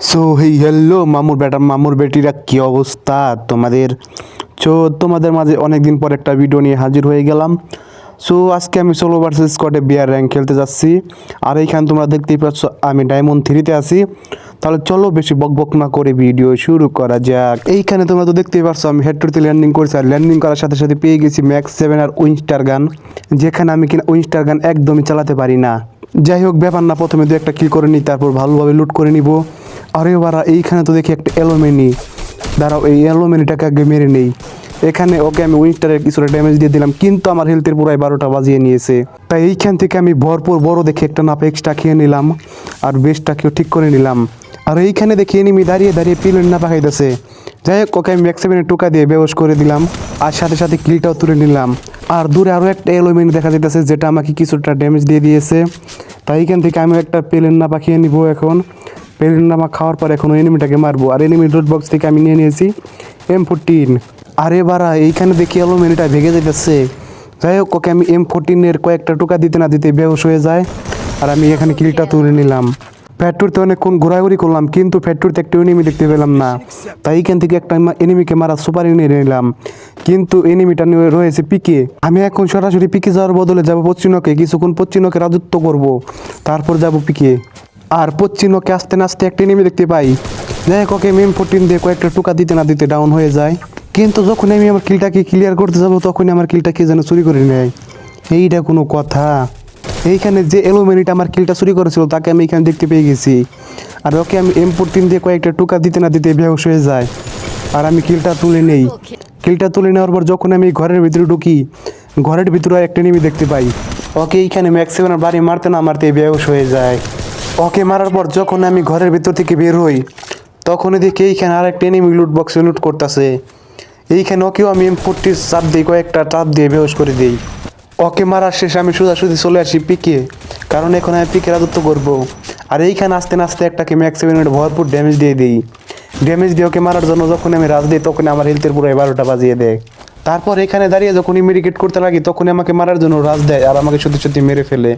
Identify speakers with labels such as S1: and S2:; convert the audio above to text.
S1: So hey, hello মামুর বেটা, মামুর বেটিরা, কি অবস্থা? তোমাদের, সো তোমাদের মাঝে অনেক দিন পর একটা ভিডিও নিয়ে হাজির হয়ে গেলাম। সো আজকে আমি সোলো ভার্সেস স্কটে বিয়ার র্যাঙ্ক খেলতে যাচ্ছি। আর এইখানে তোমরা দেখতেই পাচ্ছ, আমি ডায়মন্ড থ্রিতে আছি। তাহলে চলো বেশি বক বক না করে ভিডিও শুরু করা যাক। এইখানে তোমরা তো দেখতেই পাচ্ছ, আমি হেডটুতে ল্যান্ডিং করেছি। আর ল্যান্ডিং করার সাথে সাথে পেয়ে গেছি ম্যাক্স সেভেন আর উইনস্টার গান যেখানে আমি কিনা উইনস্টার গান একদমই চালাতে পারি না। যাই হোক, ব্যাপার না, প্রথমে দু একটা কিল করে নিই, তারপর ভালোভাবে লুট করে নিব। আরে বারা এইখানে তো দেখি একটা এলোমেনি। দাঁড়াও, এই এলোমেনিটাকে আগে মেরে নেই। এখানে ওকে আমি উইন্টারের কিছুটা ড্যামেজ দিয়ে দিলাম, কিন্তু আমার হেলথের পুরাই বারোটা বাজিয়ে নিয়েছে। তাই এইখান থেকে আমি ভরপুর বড় দেখে একটা নাপ এক্সট্রা খেয়ে নিলাম, আর বেশটাকেও ঠিক করে নিলাম। আর এইখানে দেখি এনিমি দাঁড়িয়ে দাঁড়িয়ে পিলেন না পাকাইতেছে যাই হোক, ওকে আমি ম্যাক্সিমেন্টের টোকা দিয়ে বেহস করে দিলাম, আর সাথে সাথে কিলটাও তুলে নিলাম। আর দূরে আরও একটা এলোমেনি দেখা যেতেছে যেটা আমাকে কিছুটা ড্যামেজ দিয়ে দিয়েছে। তাই এখান থেকে আমি একটা পেলেন না পাখিয়ে নিব এখন। পেলেন নামা খাওয়ার পর এখন এনিমিটাকে মারবো। আর এনিমি রোড বক্স থেকে আমি নিয়ে নিয়েছি এম ফোরটিন আরে বারা এইখানে দেখি এলো মেনিটা ভেঙে যেতেছে যাই হোক, ওকে আমি এম ফোরটিনের কয়েকটা টোকা দিতে না দিতে বেহস হয়ে যায়। আর আমি এখানে কিলটা তুলে নিলাম। ফ্যাক্টরিতে অনেকক্ষণ ঘোরাঘুরি করলাম, কিন্তু ফ্যাক্টরিতে একটা এনিমি দেখতে পেলাম না। তাই এখান থেকে একটা এনিমিকে মারা সুপার নিয়ে নিলাম। কিন্তু এনিমিটা নিয়ে রয়েছে পিকে। আমি এখন সরাসরি পিকে যাওয়ার বদলে যাব পশ্চিমকে, কিছুক্ষণ পশ্চিমকে রাজত্ব করব। তারপর যাব পিকে। আর পশ্চিমকে আসতে আস্তে একটা এনিমি দেখতে পাই। যাই হোক ওকে মেম ফোরটিন দিয়ে কয়েকটা টোকা দিতে না দিতে ডাউন হয়ে যায়। কিন্তু যখন আমি আমার কিলটাকে ক্লিয়ার করতে যাব, তখনই আমার কিলটাকে যেন চুরি করে নেয়। এইটা কোনো কথা। এইখানে যে এলোমেনিটা আমার কিলটা চুরি করেছিল, তাকে আমি এখানে দেখতে পেয়ে গেছি। আর ওকে আমি এম ফোরটিন দিয়ে কয়েকটা টোকা দিতে না দিতে বেহস হয়ে যায়। আর আমি কিলটা তুলে নেই। কিলটা তুলে নেওয়ার পর যখন আমি ঘরের ভিতরে ঢুকি, ঘরের ভিতরে একটা নিমি দেখতে পাই। ওকে এইখানে ম্যাক্সিমাম বাড়ি মারতে না মারতে বেহস হয়ে যায়। ওকে মারার পর যখন আমি ঘরের ভিতর থেকে বের হই তখন দেখি এইখানে আর একটা এনিমি লুট বক্সে লুট করতেছে। এইখানে ওকেও আমি এম ফোরটির চাপ দিই কয়েকটা চাপ দিয়ে বেহস করে দিই। ওকে মারার শেষে আমি সোজাসুজি চলে আসি পিকে, কারণ এখন আমি পিকে রাজত্ব করব। আর এইখানে আস্তে আস্তে একটাকে ম্যাক্স সেভেনের ভরপুর ড্যামেজ দিয়ে দিই। ড্যামেজ দিয়ে ওকে মারার জন্য যখন আমি রাজ দিই তখন আমার হেলথের পুরো বারোটা বাজিয়ে দেয়। তারপর এখানে দাঁড়িয়ে যখন ইমিডিকেট করতে লাগি তখন আমাকে মারার জন্য রাজ দেয় আর আমাকে সত্যি সত্যি মেরে ফেলে।